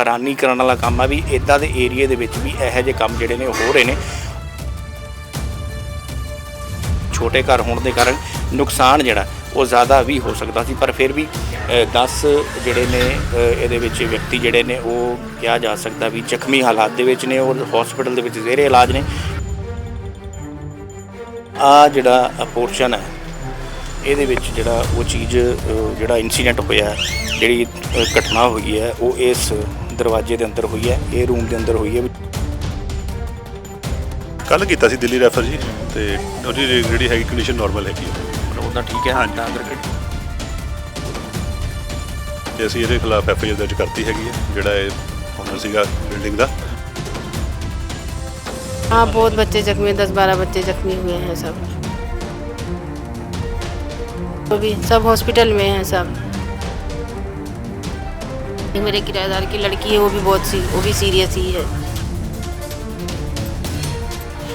ਹੈਰਾਨੀ ਕਰਨ ਵਾਲਾ ਕੰਮ ਆ ਵੀ ਇਦਾਂ ਦੇ ਏਰੀਏ ਦੇ ਵਿੱਚ ਵੀ ਇਹੋ ਜਿਹੇ ਕੰਮ ਜਿਹੜੇ ਨੇ ਉਹ ਹੋ ਰਹੇ ਨੇ। ਛੋਟੇ ਘਰ ਹੋਣ ਦੇ ਕਾਰਨ ਨੁਕਸਾਨ ਜਿਹੜਾ, ਉਹ ਜ਼ਿਆਦਾ ਵੀ ਹੋ ਸਕਦਾ ਸੀ, ਪਰ ਫਿਰ ਵੀ 10 ਜਿਹੜੇ ਨੇ ਇਹਦੇ ਵਿੱਚ ਵਿਅਕਤੀ ਜਿਹੜੇ ਨੇ, ਉਹ ਕਿਹਾ ਜਾ ਸਕਦਾ ਵੀ ਜ਼ਖਮੀ ਹਾਲਾਤ ਦੇ ਵਿੱਚ ਨੇ ਔਰ ਹਸਪੀਟਲ ਦੇ ਵਿੱਚ ਜ਼ੇਰੇ ਇਲਾਜ ਨੇ। ਆ ਜਿਹੜਾ ਪੋਰਸ਼ਨ ਹੈ, ਇਹਦੇ ਵਿੱਚ ਜਿਹੜਾ ਉਹ ਚੀਜ਼ ਜਿਹੜਾ ਇਨਸੀਡੈਂਟ ਹੋਇਆ, ਜਿਹੜੀ ਘਟਨਾ ਹੋਈ ਹੈ, ਉਹ ਇਸ ਦਰਵਾਜ਼ੇ ਦੇ ਅੰਦਰ ਹੋਈ ਹੈ ਇਹ ਰੂਮ ਦੇ ਅੰਦਰ ਹੋਈ ਹੈ ਕੱਲ ਕੀਤਾ ਸੀ ਦਿੱਲੀ ਰੈਫਰ ਜੀ ਤੇ ਉਹਦੀ ਜਿਹੜੀ ਹੈਗੀ ਕੰਡੀਸ਼ਨ ਨਾਰਮਲ ਹੈਗੀ ਹੈ ਉਹਦਾ ਠੀਕ ਹੈ ਹਾਂਜੀ। ਤਾਂ ਕਰਕੇ ਤੇ ਅਸੀਂ ਇਹਦੇ ਖਿਲਾਫ ਐਫ ਆਈ ਆਰ ਦਰਜ ਕਰਤੀ ਹੈਗੀ ਹੈ ਜਿਹੜਾ ਇਹ ਓਨਰ ਸੀਗਾ ਬਿਲਡਿੰਗ ਦਾ हाँ बहुत बच्चे जख्मी दस बारह बच्चे जख्मी हुए हैं सब वो भी सब हॉस्पिटल में हैं सब ये मेरे किराएदार की लड़की है वो भी बहुत सी वो भी सीरियस ही है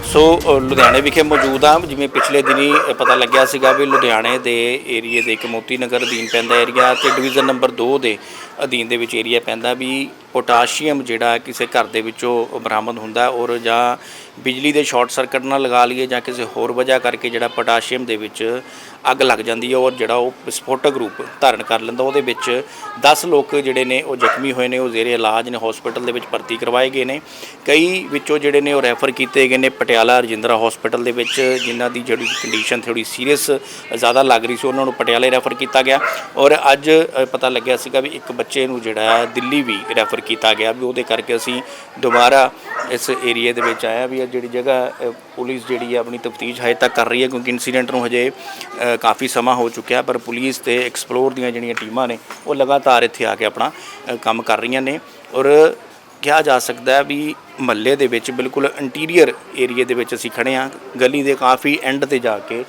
ਸੋ ਅ, ਲੁਧਿਆਣੇ ਵਿਖੇ ਮੌਜੂਦ ਆ ਜਿਵੇਂ ਪਿਛਲੇ ਦਿਨੀ ਅ, ਪਤਾ ਲੱਗਿਆ ਸੀਗਾ ਵੀ ਲੁਧਿਆਣੇ ਦੇ ਏਰੀਏ ਦੇ ਇੱਕ ਮੋਤੀ ਨਗਰ ਅਧੀਨ ਪੈਂਦਾ ਏਰੀਆ ਤੇ ਡਿਵੀਜ਼ਨ ਨੰਬਰ 2 ਦੇ ਅਧੀਨ ਦੇ ਵਿੱਚ ਏਰੀਆ ਪੈਂਦਾ ਵੀ ਪੋਟਾਸ਼ੀਅਮ ਜਿਹੜਾ ਕਿਸੇ ਘਰ ਦੇ ਵਿੱਚੋਂ ਬਰਾਮਦ ਹੁੰਦਾ ਔਰ ਜਾਂ ਬਿਜਲੀ ਦੇ ਸ਼ਾਰਟ ਸਰਕਟ ਨਾਲ ਲਗਾ ਲਈਏ ਜਾਂ ਕਿਸੇ ਹੋਰ ਵਜ੍ਹਾ ਕਰਕੇ ਜਿਹੜਾ ਪੋਟਾਸ਼ੀਅਮ ਦੇ ਵਿੱਚ ਅੱਗ ਲੱਗ ਜਾਂਦੀ ਹੈ ਔਰ ਜਿਹੜਾ ਉਹ ਵਿਸਫੋਟਕ ਰੂਪ ਧਾਰਨ ਕਰ ਲੈਂਦਾ ਉਹਦੇ ਵਿੱਚ 10 ਲੋਕ ਜਿਹੜੇ ਨੇ ਉਹ ਜ਼ਖਮੀ ਹੋਏ ਨੇ, ਉਹ ਜ਼ੇਰੇ ਇਲਾਜ ਨੇ ਹਸਪੀਟਲ ਦੇ ਵਿੱਚ ਭਰਤੀ ਕਰਵਾਏ ਗਏ ਨੇ। ਕਈ ਵਿੱਚੋਂ ਜਿਹੜੇ ਨੇ ਉਹ ਰੈਫਰ ਕੀਤੇ ਗਏ ਨੇ ਪਟਿਆਲਾ ਰਜਿੰਦਰਾ ਹਸਪੀਟਲ ਦੇ ਵਿੱਚ, ਜਿਨ੍ਹਾਂ ਦੀ ਜਿਹੜੀ ਕੰਡੀਸ਼ਨ ਥੋੜੀ ਸੀਰੀਅਸ ਜ਼ਿਆਦਾ ਲੱਗ ਰਹੀ ਸੀ, ਉਹਨਾਂ ਨੂੰ ਪਟਿਆਲੇ ਰੈਫਰ ਕੀਤਾ ਗਿਆ। ਔਰ ਅੱਜ ਪਤਾ ਲੱਗਿਆ ਸੀਗਾ ਵੀ ਇੱਕ ਬੱਚੇ ਨੂੰ ਜਿਹੜਾ ਦਿੱਲੀ ਵੀ ਰੈਫਰ ਕੀਤਾ ਗਿਆ ਵੀ ਉਹਦੇ ਕਰਕੇ ਅਸੀਂ ਦੁਬਾਰਾ ਇਸ ਏਰੀਏ ਦੇ ਵਿੱਚ ਆਇਆ ਵੀ ਇਹ ਜਿਹੜੀ ਜਗ੍ਹਾ ਅ, ਪੁਲਿਸ ਜਿਹੜੀ ਹੈ ਆਪਣੀ ਤਫਤੀਸ਼ ਹਜੇ ਤੱਕ ਕਰ ਰਹੀ ਹੈ ਕਿਉਂਕਿ ਇਨਸੀਡੈਂਟ ਨੂੰ ਹਜੇ ਅ, ਕਾਫੀ ਸਮਾਂ ਹੋ ਚੁੱਕਿਆ ਪਰ ਪੁਲਿਸ ਤੇ ਐਕਸਪਲੋਰ ਦੀਆਂ ਜਿਹੜੀਆਂ ਟੀਮਾਂ ਨੇ ਉਹ ਲਗਾਤਾਰ ਇੱਥੇ ਆ ਕੇ ਆਪਣਾ ਅ, ਕੰਮ ਕਰ ਰਹੀਆਂ ਨੇ ਔਰ ਕਿਹਾ ਜਾ ਸਕਦਾ ਹੈ ਵੀ ਮਹੱਲੇ ਦੇ ਵਿੱਚ ਬਿਲਕੁਲ ਇੰਟੀਰੀਅਰ ਏਰੀਏ ਦੇ ਵਿੱਚ ਅਸੀਂ ਖੜੇ ਹਾਂ। ਗਲੀ ਦੇ ਕਾਫੀ ਐਂਡ ਤੇ ਜਾ ਕੇ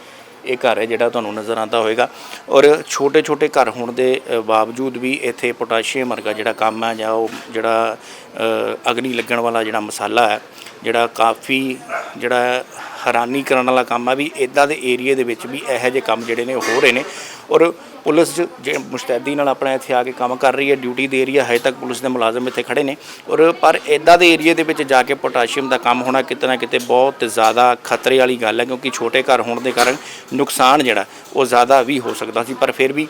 ਇਹ ਘਰ ਹੈ ਜਿਹੜਾ ਤੁਹਾਨੂੰ ਨਜ਼ਰ ਆਉਂਦਾ ਹੋਵੇਗਾ। ਔਰ ਛੋਟੇ ਛੋਟੇ ਘਰ ਹੋਣ ਦੇ ਬਾਵਜੂਦ ਵੀ ਇੱਥੇ ਪੋਟਾਸ਼ੀਅਮ ਵਰਗਾ ਜਿਹੜਾ ਕੰਮ ਹੈ ਜਾਂ ਉਹ ਜਿਹੜਾ ਅਗਨੀ ਲੱਗਣ ਵਾਲਾ ਜਿਹੜਾ ਮਸਾਲਾ ਹੈ ਜਿਹੜਾ ਕਾਫੀ ਜਿਹੜਾ ਹੈਰਾਨੀ ਕਰਨ ਵਾਲਾ ਕੰਮ ਆ ਵੀ ਇਦਾਂ ਦੇ ਏਰੀਏ ਦੇ ਵਿੱਚ ਵੀ ਇਹੋ ਜਿਹੇ ਕੰਮ ਜਿਹੜੇ ਨੇ ਉਹ ਹੋ ਰਹੇ ਨੇ। ਔਰ ਪੁਲਿਸ ਜ- ਜੇ ਮੁਸਤੈਦੀ ਨਾਲ ਆਪਣਾ ਇੱਥੇ ਆ ਕੇ ਕੰਮ ਕਰ ਰਹੀ ਹੈ, ਡਿਊਟੀ ਦੇ ਰਹੀ ਹੈ, ਹਜੇ ਤੱਕ ਪੁਲਿਸ ਦੇ ਮੁਲਾਜ਼ਮ ਇੱਥੇ ਖੜੇ ਨੇ। ਔਰ ਪਰ ਇਦਾਂ ਦੇ ਏਰੀਏ ਦੇ ਵਿੱਚ ਜਾ ਕੇ ਪੋਟਾਸ਼ੀਅਮ ਦਾ ਕੰਮ ਹੋਣਾ ਕਿਤੇ ਨਾ ਕਿਤੇ ਬਹੁਤ ਜ਼ਿਆਦਾ ਖਤਰੇ ਵਾਲੀ ਗੱਲ ਹੈ, ਕਿਉਂਕਿ ਛੋਟੇ ਘਰ ਹੋਣ ਦੇ ਕਾਰਨ ਨੁਕਸਾਨ ਜਿਹੜਾ ਉਹ ਜ਼ਿਆਦਾ ਵੀ ਹੋ ਸਕਦਾ ਸੀ। ਪਰ ਫਿਰ ਵੀ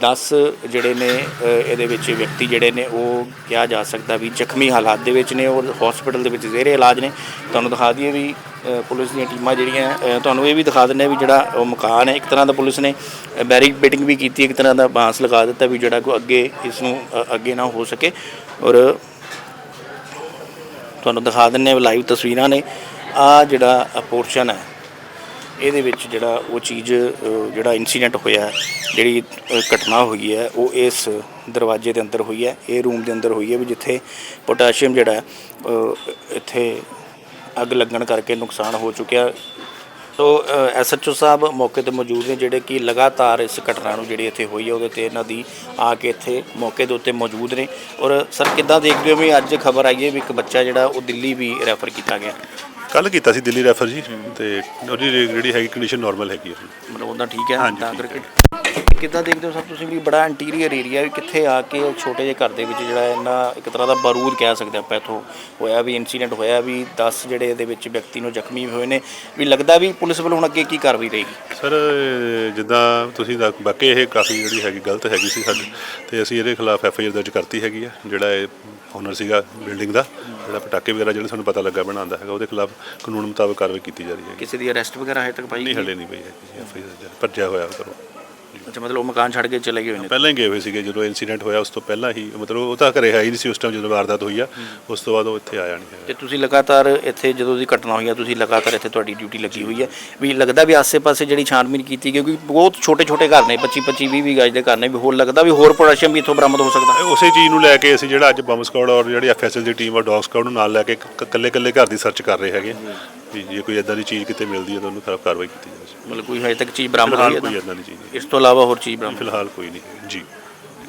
10 ਜਿਹੜੇ ਨੇ ਇਹਦੇ ਵਿੱਚ ਵਿਅਕਤੀ ਜਿਹੜੇ ਨੇ, ਉਹ ਕਿਹਾ ਜਾ ਸਕਦਾ ਵੀ ਜ਼ਖਮੀ ਹਾਲਾਤ ਦੇ ਵਿੱਚ ਨੇ ਔਰ ਹਸਪੀਟਲ ਦੇ ਵਿੱਚ ਜ਼ੇਰੇ ਇਲਾਜ ਨੇ ਤੁਹਾਨੂੰ ਦਿਖਾ ਦਈਏ ਵੀ ਪੁਲਿਸ ਦੀਆਂ ਟੀਮਾਂ ਜਿਹੜੀਆਂ ਤੁਹਾਨੂੰ ਇਹ ਵੀ ਦਿਖਾ ਦਿੰਦੇ ਵੀ ਜਿਹੜਾ ਉਹ ਮਕਾਨ ਹੈ, ਇੱਕ ਤਰ੍ਹਾਂ ਦਾ ਪੁਲਿਸ ਨੇ ਬੈਰੀਕੇਡਿੰਗ ਵੀ ਕੀਤੀ, ਇੱਕ ਤਰ੍ਹਾਂ ਦਾ ਬਾਂਸ ਲਗਾ ਦਿੱਤਾ ਵੀ ਜਿਹੜਾ ਕੋ ਅੱਗੇ ਇਸ ਨੂੰ ਅੱਗੇ ਨਾ ਹੋ ਸਕੇ। ਔਰ ਤੁਹਾਨੂੰ ਦਿਖਾ ਦਿੰਨੇ ਲਾਈਵ ਤਸਵੀਰਾਂ ਨੇ। ਆ ਜਿਹੜਾ ਪੋਰਸ਼ਨ ਹੈ ਇਹਦੇ ਵਿੱਚ ਜਿਹੜਾ ਉਹ ਚੀਜ਼ ਜਿਹੜਾ ਇਨਸੀਡੈਂਟ ਹੋਇਆ, ਜਿਹੜੀ ਘਟਨਾ ਹੋਈ ਹੈ, ਉਹ ਇਸ ਦਰਵਾਜ਼ੇ ਦੇ ਅੰਦਰ ਹੋਈ ਹੈ, ਇਹ ਰੂਮ ਦੇ ਅੰਦਰ ਹੋਈ ਹੈ ਵੀ ਜਿੱਥੇ ਪੋਟਾਸ਼ੀਅਮ ਜਿਹੜਾ ਇੱਥੇ ਅੱਗ ਲੱਗਣ ਕਰਕੇ ਨੁਕਸਾਨ ਹੋ ਚੁੱਕਿਆ। ਸੋ ਐਸਐਚਓ ਸਾਹਿਬ ਮੌਕੇ ਤੇ ਮੌਜੂਦ ਨੇ, ਜਿਹੜੇ ਕਿ ਲਗਾਤਾਰ ਇਸ ਘਟਨਾ ਨੂੰ ਜਿਹੜੀ ਇੱਥੇ ਹੋਈ ਹੈ, ਉਹਦੇ ਤੇ ਇਹਨਾਂ ਦੀ ਆ ਕੇ ਇੱਥੇ ਮੌਕੇ ਦੇ ਉੱਤੇ ਮੌਜੂਦ ਨੇ। ਔਰ ਸਰ, ਕਿੱਦਾਂ ਦੇਖਦੇ ਹੋ ਵੀ ਅੱਜ ਖਬਰ ਆਈ ਹੈ ਵੀ ਇੱਕ ਬੱਚਾ ਜਿਹੜਾ, ਉਹ ਦਿੱਲੀ ਵੀ ਰੈਫਰ ਕੀਤਾ ਗਿਆ? ਕੱਲ ਕੀਤਾ ਸੀ ਦਿੱਲੀ ਰੈਫਰ ਜੀ ਤੇ ਉਹਦੀ ਜਿਹੜੀ ਹੈਗੀ ਕੰਡੀਸ਼ਨ ਨਾਰਮਲ ਹੈਗੀ ਹੈ ਮਤਲਬ ਉਹਦਾ ਠੀਕ ਹੈ ਹਾਂਜੀ, ਤਾਂ ਠੀਕ ਕਰਕੇ। ਕਿੱਦਾਂ ਦੇਖਦੇ ਹੋ ਸਰ ਤੁਸੀਂ ਵੀ ਬੜਾ ਇੰਟੀਰੀਅਰ ਏਰੀਆ ਵੀ ਕਿੱਥੇ ਆ ਕੇ ਛੋਟੇ ਜਿਹੇ ਘਰ ਦੇ ਵਿੱਚ ਜਿਹੜਾ ਇਹਨਾਂ ਇੱਕ ਤਰ੍ਹਾਂ ਦਾ ਬਾਰੂਦ ਕਹਿ ਸਕਦੇ ਆਪਾਂ ਇੱਥੋਂ ਹੋਇਆ ਵੀ ਇਨਸੀਡੈਂਟ ਹੋਇਆ ਵੀ 10 ਜਿਹੜੇ ਇਹਦੇ ਵਿੱਚ ਵਿਅਕਤੀ ਨੂੰ ਜ਼ਖਮੀ ਹੋਏ ਨੇ ਵੀ ਲੱਗਦਾ ਵੀ ਪੁਲਿਸ ਵੱਲੋਂ ਹੁਣ ਅੱਗੇ ਕੀ ਕਾਰਵਾਈ ਰਹੇਗੀ? ਸਰ ਜਿੱਦਾਂ ਤੁਸੀਂ ਦਾ- ਬਾਕੀ ਇਹ ਕਾਫੀ ਜਿਹੜੀ ਹੈਗੀ ਗਲਤ ਹੈਗੀ ਸੀ ਸਾਡੇ ਤੇ ਅਸੀਂ ਇਹਦੇ ਖਿਲਾਫ ਐਫ ਆਈ ਆਰ ਦਰਜ ਕਰਤੀ ਹੈਗੀ ਆ ਜਿਹੜਾ ਇਹ ਓਨਰ ਸੀਗਾ ਬਿਲਡਿੰਗ ਦਾ ਜਿਹੜਾ ਪਟਾਕੇ ਵਗੈਰਾ ਜਿਹੜੇ ਸਾਨੂੰ ਪਤਾ ਲੱਗਾ ਬਣਾਉਂਦਾ ਹੈਗਾ ਉਹਦੇ ਖਿਲਾਫ ਕਾਨੂੰਨ ਮੁਤਾਬਕ ਕਾਰਵਾਈ ਕੀਤੀ ਜਾ ਰਹੀ ਹੈ ਕਿਸੇ ਦੀ ਅਰੈਸਟ ਵਗੈਰਾ ਹਜੇ ਤੱਕ ਪਾਈ ਨਹੀਂ? ਹਲੇ ਨਹੀਂ ਪਈ ਹੈ ਐਫ ਆਈ ਆਰ ਭੱਜਿਆ ਹੋਇਆ ਕਰੋ ਅੱਛਾ ਮਤਲਬ ਉਹ ਮਕਾਨ ਛੱਡ ਕੇ ਚਲੇ ਗਏ ਹੋਏ ਨੇ? ਪਹਿਲਾਂ ਹੀ ਗਏ ਹੋਏ ਸੀਗੇ ਜਦੋਂ ਇਨਸੀਡੈਂਟ ਹੋਇਆ ਉਸ ਤੋਂ ਪਹਿਲਾਂ ਹੀ ਮਤਲਬ ਉਹ ਤਾਂ ਘਰੇ ਹੈ ਹੀ ਨਹੀਂ ਸੀ ਉਸ ਟਾਈਮ ਜਦੋਂ ਵਾਰਦਾਤ ਹੋਈ ਆ। ਉਸ ਤੋਂ ਬਾਅਦ ਉਹ ਇੱਥੇ ਆਇਆ ਨਹੀਂ ਤੇ ਤੁਸੀਂ ਲਗਾਤਾਰ ਇੱਥੇ ਜਦੋਂ ਦੀ ਘਟਨਾ ਹੋਈ ਹੈ ਤੁਸੀਂ ਲਗਾਤਾਰ ਇੱਥੇ ਤੁਹਾਡੀ ਡਿਊਟੀ ਲੱਗੀ ਹੋਈ ਹੈ ਵੀ ਲੱਗਦਾ ਵੀ ਆਸੇ-ਪਾਸੇ ਜਿਹੜੀ ਛਾਣਬੀਨ ਕੀਤੀ ਗਈ ਕਿਉਂਕਿ ਬਹੁਤ ਛੋਟੇ-ਛੋਟੇ ਘਰ ਨੇ 25 25 20 20 ਗਜ ਦੇ ਘਰ ਨੇ ਵੀ ਹੋਰ ਲੱਗਦਾ ਵੀ ਹੋਰ ਪੋਟਾਸ਼ੀਅਮ ਵੀ ਇੱਥੋਂ ਬਰਾਮਦ ਹੋ ਸਕਦਾ। ਇਹ ਉਸੇ ਚੀਜ਼ ਨੂੰ ਲੈ ਕੇ ਅਸੀਂ ਜਿਹੜਾ ਅੱਜ ਬੰਬ ਸਕਾਡ ਔਰ ਜਿਹੜੀ ਐਫਐਸਐਲ ਦੀ ਟੀਮ ਔਰ ਡੌਗ ਸਕਾਡ ਨੂੰ ਨਾਲ ਲੈ ਕੇ ਇਕੱਲੇ-ਇਕੱਲੇ ਘਰ ਦੀ ਸਰਚ ਕਰ ਰਹੇ ਹੈਗੇ ਆ। ਵੀ ਜੇ ਕੋਈ ਇਦਾਂ ਦੀ ਚੀਜ਼ ਕਿਤੇ ਮਿਲਦੀ ਹੈ ਤਾਂ ਉਹਨੂੰ ਖਰਾਬ ਕਾਰਵਾਈ ਕੀਤੀ ਜਾਵੇ। ਮਤਲਬ ਕੋਈ ਹਜੇ ਤੱਕ ਚੀਜ਼ ਬਰਾਮਦ ਹੋਈ ਫਿਲਹਾਲ ਹੈ ਕੋਈ ਤਾਂ? ਇਦਾਂ ਦੀ ਚੀਜ਼ ਨਹੀਂ। ਇਸ ਤੋਂ ਇਲਾਵਾ ਹੋਰ ਚੀਜ਼ ਬਰਾਮਦ ਫਿਲਹਾਲ ਕੋਈ ਨਹੀਂ। ਜੀ।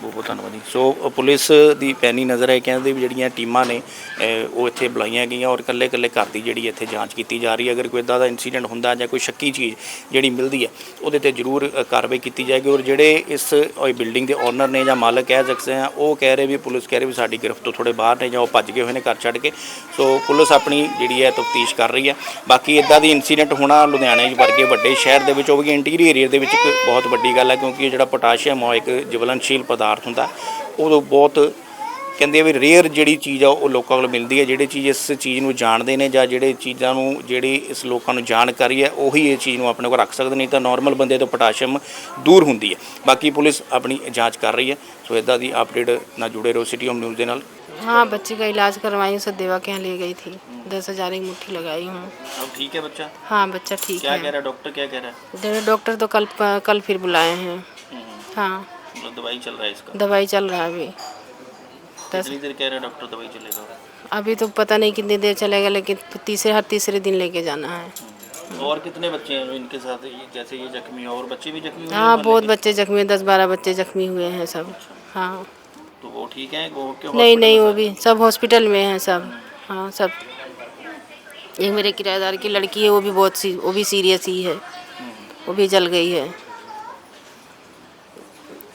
ਬਹੁਤ ਬਹੁਤ ਧੰਨਵਾਦ ਜੀ ਸੋ ਅ, ਪੁਲਿਸ ਦੀ ਪੈਣੀ ਨਜ਼ਰ ਹੈ ਕਹਿੰਦੇ ਵੀ ਜਿਹੜੀਆਂ ਟੀਮਾਂ ਨੇ ਅ, ਉਹ ਇੱਥੇ ਬੁਲਾਈਆਂ ਗਈਆਂ ਔਰ ਇਕੱਲੇ ਇਕੱਲੇ ਘਰ ਦੀ ਜਿਹੜੀ ਇੱਥੇ ਜਾਂਚ ਕੀਤੀ ਜਾ ਰਹੀ ਹੈ। ਅਗਰ ਕੋਈ ਇਦਾਂ ਦਾ ਇਨਸੀਡੈਂਟ ਹੁੰਦਾ ਜਾਂ ਕੋਈ ਸ਼ੱਕੀ ਚੀਜ਼ ਜਿਹੜੀ ਮਿਲਦੀ ਹੈ ਉਹਦੇ ਤੇ ਜ਼ਰੂਰ ਅ, ਕਾਰਵਾਈ ਕੀਤੀ ਜਾਏਗੀ ਔਰ ਜਿਹੜੇ ਇਸ ਬਿਲਡਿੰਗ ਦੇ ਓਨਰ ਨੇ ਜਾਂ ਮਾਲਕ ਕਹਿ ਸਕਦੇ ਆ ਉਹ ਕਹਿ ਰਹੇ ਵੀ ਪੁਲਿਸ ਕਹਿ ਰਹੀ ਵੀ ਸਾਡੀ ਗ੍ਰਿਫਤ ਤੋਂ ਥੋੜੇ ਬਾਹਰ ਨੇ ਜਾਂ ਉਹ ਭੱਜ ਗਏ ਹੋਏ ਨੇ ਘਰ ਛੱਡ ਕੇ। ਸੋ ਪੁਲਿਸ ਆਪਣੀ ਜਿਹੜੀ ਹੈ ਤਫਤੀਸ਼ ਕਰ ਰਹੀ ਹੈ। ਬਾਕੀ ਇਦਾਂ ਦੀ ਇਨਸੀਡੈਂਟ ਹੋਣਾ ਲੁਧਿਆਣੇ ਵਰਗੇ ਵੱਡੇ ਸ਼ਹਿਰ ਦੇ ਵਿੱਚ ਉਹ ਵੀ ਇੰਟੀਰੀਅਰ ਏਰੀਆ ਦੇ ਵਿੱਚ ਇੱਕ ਬਹੁਤ ਵੱਡੀ ਗੱਲ ਹੈ ਕਿਉਂਕਿ ਇਹ ਜਿਹੜਾ ਪੋਟਾਸ਼ੀਅਮ ਉਹ ਇੱਕ ਜਵਲਨਸ਼ੀਲ ਪਦਾਰਥ ਹੁੰਦਾ ਉਦੋਂ ਬਹੁਤ ਕਹਿੰਦੇ ਆ ਵੀ ਰੇਅਰ ਜਿਹੜੀ ਚੀਜ਼ ਆ ਉਹ ਲੋਕਾਂ ਕੋਲ ਮਿਲਦੀ ਹੈ ਜਿਹੜੇ ਚੀਜ਼ ਇਸ ਚੀਜ਼ ਨੂੰ ਜਾਣਦੇ ਨੇ ਜਾਂ ਜਿਹੜੇ ਚੀਜ਼ਾਂ ਨੂੰ ਜਿਹੜੀ ਇਸ ਲੋਕਾਂ ਨੂੰ ਜਾਣਕਾਰੀ ਹੈ ਉਹੀ ਇਹ ਚੀਜ਼ ਨੂੰ ਆਪਣੇ ਕੋਲ ਰੱਖ ਸਕਦੇ ਨਹੀਂ ਤਾਂ ਨਾਰਮਲ ਬੰਦੇ ਤੋਂ ਪੋਟਾਸ਼ੀਅਮ ਦੂਰ ਹੁੰਦੀ ਹੈ ਬਾਕੀ ਪੁਲਿਸ ਆਪਣੀ ਜਾਂਚ ਕਰ ਰਹੀ ਹੈ ਸੋ ਇਦਾਂ ਦੀ ਅਪਡੇਟ ਨਾਲ ਜੁੜੇ ਰਹੋ ਸਿਟੀ ਹੋਮ ਨਿਊਜ਼ ਦੇ ਨਾਲ हाँ बच्चे का इलाज करवाई सदेवा के यहाँ ले गई थी दस हजार की मुट्ठी लगाई हूँ अब ठीक है बच्चा हाँ बच्चा ठीक क्या कह है रहा है डॉक्टर क्या कह रहा है डॉ- डॉक्टर तो कल कल फिर बुलाए हैं हाँ मतलब दवाई चल रहा है इसका? दवाई चल रहा है अभी। कितनी देर कह रहा है डॉक्टर दवाई चलेगा अभी तो पता नहीं कितनी देर चलेगा लेकिन तीसरे हर तीसरे दिन लेके जाना है। और कितने बच्चे हैं इनके साथ? ये जैसे ये जख्मी हैं और बच्चे भी जख्मी हुए हैं? हाँ बहुत बच्चे जख्मी हैं, दस बारह बच्चे जख्मी हुए हैं सब। हाँ। तो वो ठीक है? वो क्यों नहीं नहीं वो भी सब हॉस्पिटल में हैं सब। हाँ सब। एक मेरे किराएदार की लड़की है वो भी बहुत सी वो भी सीरियस ही है। वो भी जल गई है।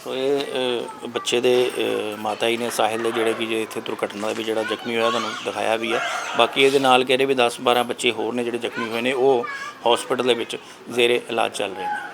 ਸੋ ਇਹ ਅ, ਬੱਚੇ ਦੇ ਅ, ਮਾਤਾ ਜੀ ਨੇ ਸਾਹਿਲ ਦੇ ਜਿਹੜੇ ਕਿ ਜੇ ਇੱਥੇ ਦੁਰਘਟਨਾ ਦੇ ਵਿੱਚ ਜਿਹੜਾ ਜ਼ਖਮੀ ਹੋਇਆ ਤੁਹਾਨੂੰ ਦਿਖਾਇਆ ਵੀ ਹੈ ਬਾਕੀ ਇਹਦੇ ਨਾਲ ਕਹਿੰਦੇ ਵੀ 10 12 ਬੱਚੇ ਹੋਰ ਨੇ ਜਿਹੜੇ ਜ਼ਖਮੀ ਹੋਏ ਨੇ ਉਹ ਹਸਪੀਟਲ ਦੇ ਵਿੱਚ ਜ਼ੇਰੇ ਇਲਾਜ ਚੱਲ ਰਹੇ ਨੇ।